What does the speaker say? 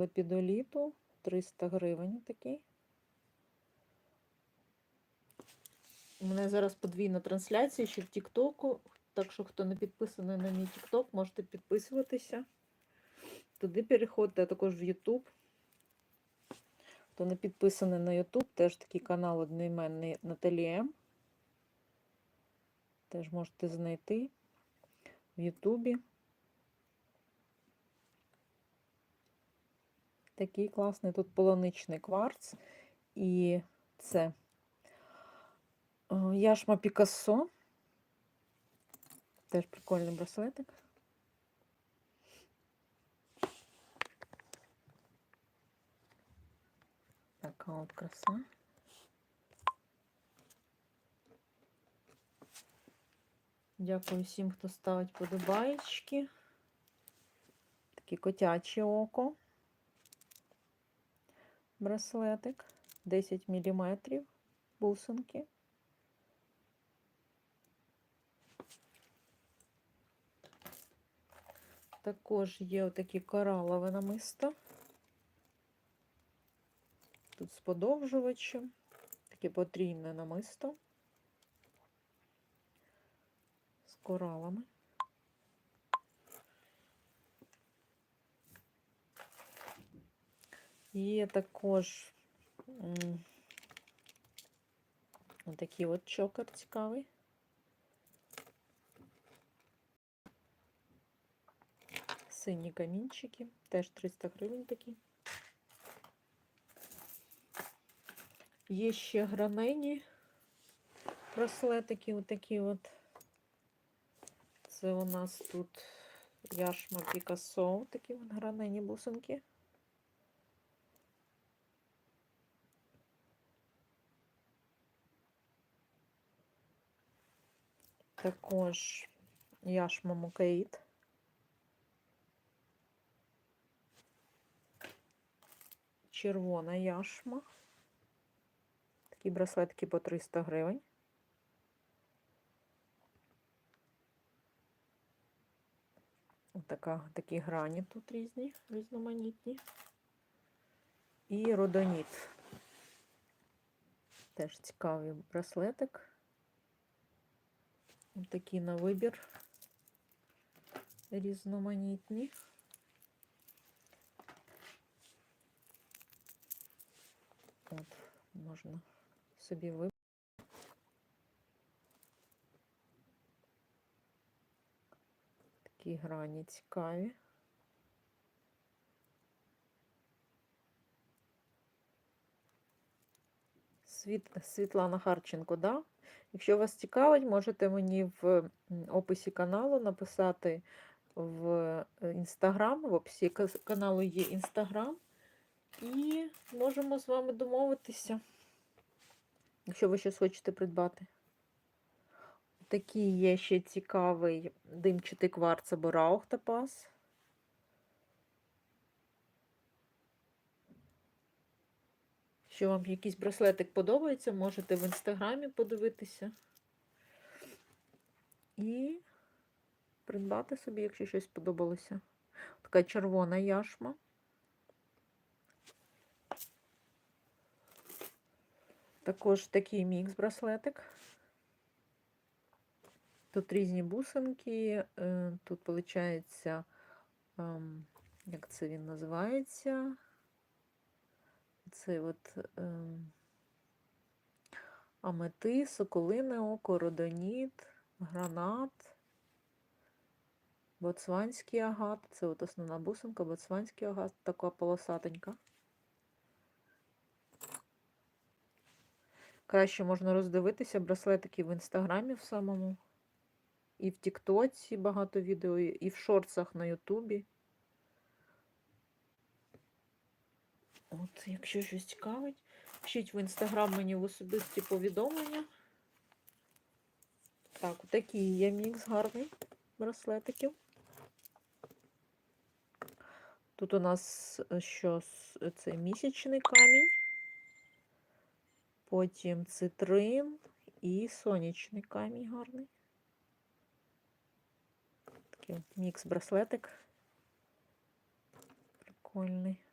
Лепідоліту 300 гривень такий. У мене зараз подвійна трансляція ще в Тіктоку. Так що, хто не підписаний на мій Тікток, можете підписуватися. Туди переходьте, а також в Ютуб. Хто не підписаний на Ютуб, теж такий канал одноіменний Наталі М. Теж можете знайти в Ютубі. Такий класний тут полоничний кварц. І це яшма Пікассо. Теж прикольний браслетик. Така от краса. Дякую всім, хто ставить подобаєчки. Таке котяче око. Браслетик. 10 мм бусинки. Також є отакі коралове намисто. Тут з подовжувачем. Таке потрійне намисто. З коралами. Є також отакий от чокер цікавий. Сині камінчики, теж 300 гривень такі. Є ще гранені браслетики, отакі от. Це у нас тут яшма Пікассо, такі от гранені бусинки. Також яшма Мукаїд. Червона яшма. Такі браслетки по 300 гривень. Така, такі грані тут різні, різноманітні. І родоніт. Теж цікавий браслетик. Такі на вибір різноманітні. От, можна собі вибрати. Такі грані цікаві. Світ, Світлана Харченко, да? Якщо вас цікавить, можете мені в описі каналу написати в інстаграм. В описі каналу є інстаграм. І можемо з вами домовитися, якщо ви щось хочете придбати. Такий є ще цікавий димчатий кварц або раухтопас. Якщо вам якийсь браслетик подобається, можете в інстаграмі подивитися і придбати собі, якщо щось сподобалося. Така червона яшма. Також такий мікс браслетик. Тут різні бусинки, е, тут, виходить, ем, як це він називається? Це от ем, амети, соколине око, родоніт, гранат, боцванський агат. Це от основна бусинка, боцванський агат, така полосатенька. Краще можна роздивитися браслетики в інстаграмі в самому, і в Тіктоці багато відео, і в шорцах на Ютубі. От, якщо щось цікавить, пишіть в інстаграм мені в особисті повідомлення. Так, такий є мікс гарний браслетиків. Тут у нас що це місячний камінь, потім цитрин і сонячний камінь гарний. Такий мікс браслетик. Прикольний.